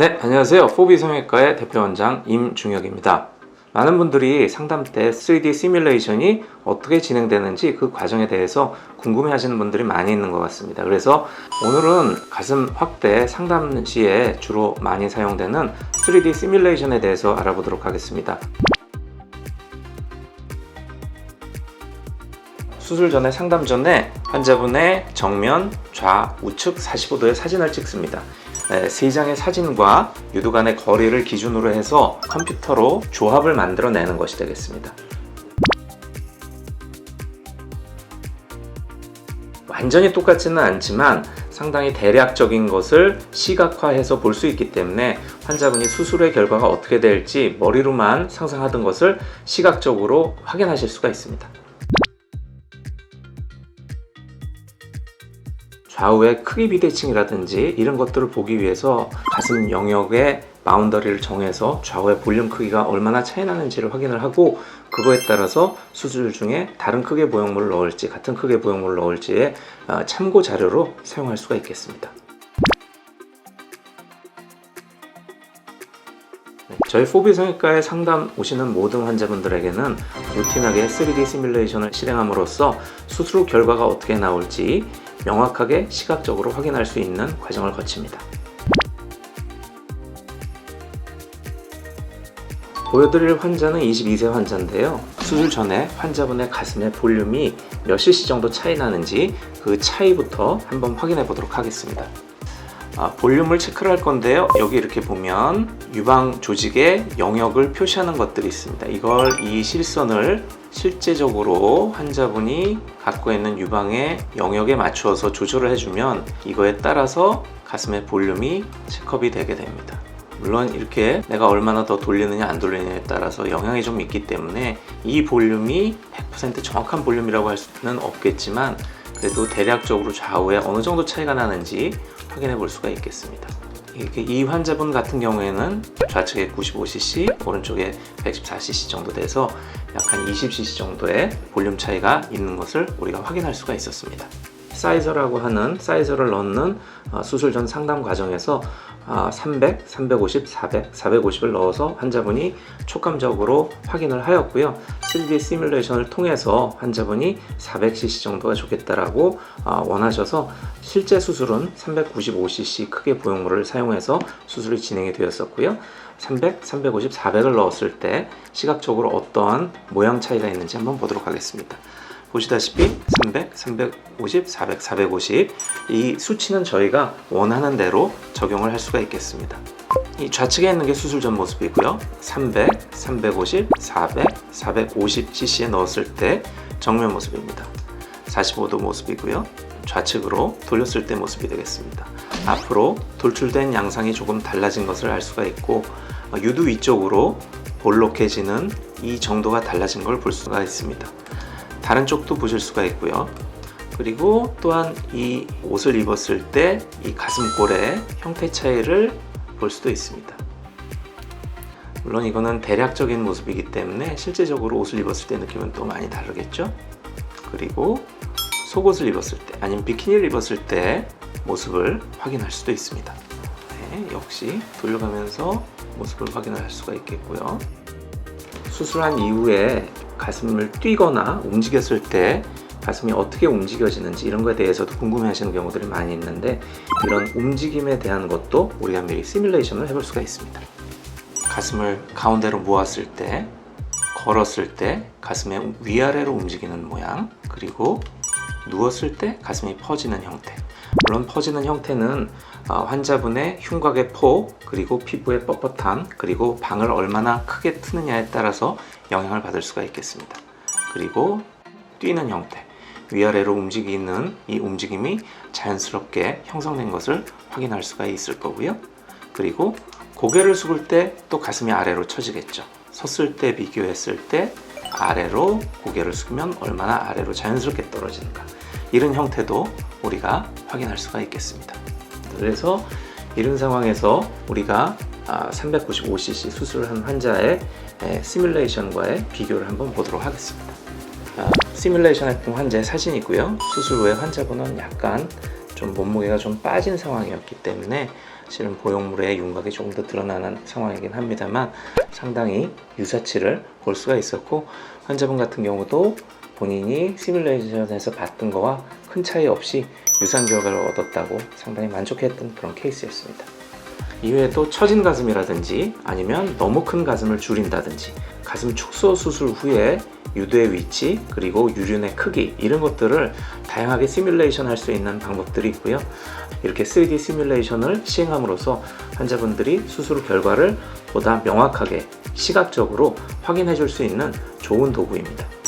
네, 안녕하세요. 포비 성형외과의 대표 원장 임중혁입니다. 많은 분들이 상담 때 3D 시뮬레이션이 어떻게 진행되는지 그 과정에 대해서 궁금해 하시는 분들이 많이 있는 것 같습니다. 그래서 오늘은 가슴 확대 상담 시에 주로 많이 사용되는 3D 시뮬레이션에 대해서 알아보도록 하겠습니다. 수술 전에 상담 전에 환자분의 정면, 좌, 우측 45도의 사진을 찍습니다. 네, 세 장의 사진과 유두 간의 거리를 기준으로 해서 컴퓨터로 조합을 만들어내는 것이 되겠습니다. 완전히 똑같지는 않지만 상당히 대략적인 것을 시각화해서 볼 수 있기 때문에 환자분이 수술의 결과가 어떻게 될지 머리로만 상상하던 것을 시각적으로 확인하실 수가 있습니다. 좌우의 크기 비대칭이라든지 이런 것들을 보기 위해서 가슴 영역의 바운더리를 정해서 좌우의 볼륨 크기가 얼마나 차이 나는지를 확인을 하고 그거에 따라서 수술 중에 다른 크기의 보형물을 넣을지 같은 크기의 보형물을 넣을지의 어, 참고 자료로 사용할 수가 있겠습니다. 네, 저희 포비 성형외과에 상담 오시는 모든 환자분들에게는 루틴하게 3D 시뮬레이션을 실행함으로써 수술 후 결과가 어떻게 나올지 명확하게 시각적으로 확인할 수 있는 과정을 거칩니다. 보여드릴 환자는 22세 환자인데요. 수술 전에 환자분의 가슴의 볼륨이 몇 cc 정도 차이 나는지 그 차이부터 한번 확인해 보도록 하겠습니다. 아, 볼륨을 체크를 할 건데요. 여기 이렇게 보면 유방 조직의 영역을 표시하는 것들이 있습니다. 이걸 이 실선을 실제적으로 환자분이 갖고 있는 유방의 영역에 맞추어서 조절을 해주면 이거에 따라서 가슴의 볼륨이 체크업이 되게 됩니다. 물론 이렇게 내가 얼마나 더 돌리느냐 안 돌리느냐에 따라서 영향이 좀 있기 때문에 이 볼륨이 100% 정확한 볼륨이라고 할 수는 없겠지만 그래도 대략적으로 좌우에 어느 정도 차이가 나는지 확인해 볼 수가 있겠습니다. 이 환자분 같은 경우에는 좌측에 95cc, 오른쪽에 114cc 정도 돼서 약 한 20cc 정도의 볼륨 차이가 있는 것을 우리가 확인할 수가 있었습니다. 사이저라고 하는 사이저를 넣는 어, 수술 전 상담 과정에서 300, 350, 400, 450을 넣어서 환자분이 촉감적으로 확인을 하였고요. 3D 시뮬레이션을 통해서 환자분이 400cc 정도가 좋겠다라고 어, 원하셔서 실제 수술은 395cc 크게 보형물을 사용해서 수술이 진행이 되었었고요. 300, 350, 400을 넣었을 때 시각적으로 어떠한 모양 차이가 있는지 한번 보도록 하겠습니다. 보시다시피 300, 350, 400, 450 이 수치는 저희가 원하는 대로 적용을 할 수가 있겠습니다. 이 좌측에 있는 게 수술 전 모습이고요. 300, 350, 400, 450cc에 넣었을 때 정면 모습입니다. 45도 모습이고요. 좌측으로 돌렸을 때 모습이 되겠습니다. 앞으로 돌출된 양상이 조금 달라진 것을 알 수가 있고 어, 유두 위쪽으로 볼록해지는 이 정도가 달라진 걸 볼 수가 있습니다. 다른 쪽도 보실 수가 있고요. 그리고 또한 이 옷을 입었을 때 이 가슴골의 형태 차이를 볼 수도 있습니다. 물론 이거는 대략적인 모습이기 때문에 실제적으로 옷을 입었을 때 느낌은 또 많이 다르겠죠. 그리고 속옷을 입었을 때 아니면 비키니를 입었을 때 모습을 확인할 수도 있습니다. 네, 역시 돌려가면서 모습을 확인을 할 수가 있겠고요. 수술한 이후에 가슴을 뛰거나 움직였을 때 가슴이 어떻게 움직여지는지 이런 거에 대해서도 궁금해 하시는 경우들이 많이 있는데 이런 움직임에 대한 것도 우리가 미리 시뮬레이션을 해볼 수가 있습니다. 가슴을 가운데로 모았을 때 걸었을 때 가슴의 위아래로 움직이는 모양 그리고 누웠을 때 가슴이 퍼지는 형태. 물론 퍼지는 형태는 어, 환자분의 흉곽의 폭 그리고 피부의 뻣뻣함 그리고 방을 얼마나 크게 트느냐에 따라서 영향을 받을 수가 있겠습니다. 그리고 뛰는 형태. 위아래로 움직이는 이 움직임이 자연스럽게 형성된 것을 확인할 수가 있을 거고요. 그리고 고개를 숙을 때또 가슴이 아래로 처지겠죠. 섰을 때 비교했을 때 아래로 고개를 숙이면 얼마나 아래로 자연스럽게 떨어지는가 이런 형태도 우리가 확인할 수가 있겠습니다. 그래서 이런 상황에서 우리가 395cc 수술을 한 환자의 시뮬레이션과의 비교를 한번 보도록 하겠습니다. 시뮬레이션 했던 환자의 사진이고요. 수술 후에 환자분은 약간 좀 몸무게가 좀 빠진 상황이었기 때문에 실은 보형물의 윤곽이 조금 더 드러나는 상황이긴 합니다만 상당히 유사치를 볼 수가 있었고 환자분 같은 경우도 본인이 시뮬레이션에서 봤던 거와 큰 차이 없이 유사한 결과를 얻었다고 상당히 만족했던 그런 케이스였습니다. 이외에도 처진 가슴이라든지 아니면 너무 큰 가슴을 줄인다든지 가슴 축소 수술 후에 유두의 위치 그리고 유륜의 크기 이런 것들을 다양하게 시뮬레이션 할 수 있는 방법들이 있고요. 이렇게 3D 시뮬레이션을 시행함으로써 환자분들이 수술 결과를 보다 명확하게 시각적으로 확인해 줄 수 있는 좋은 도구입니다.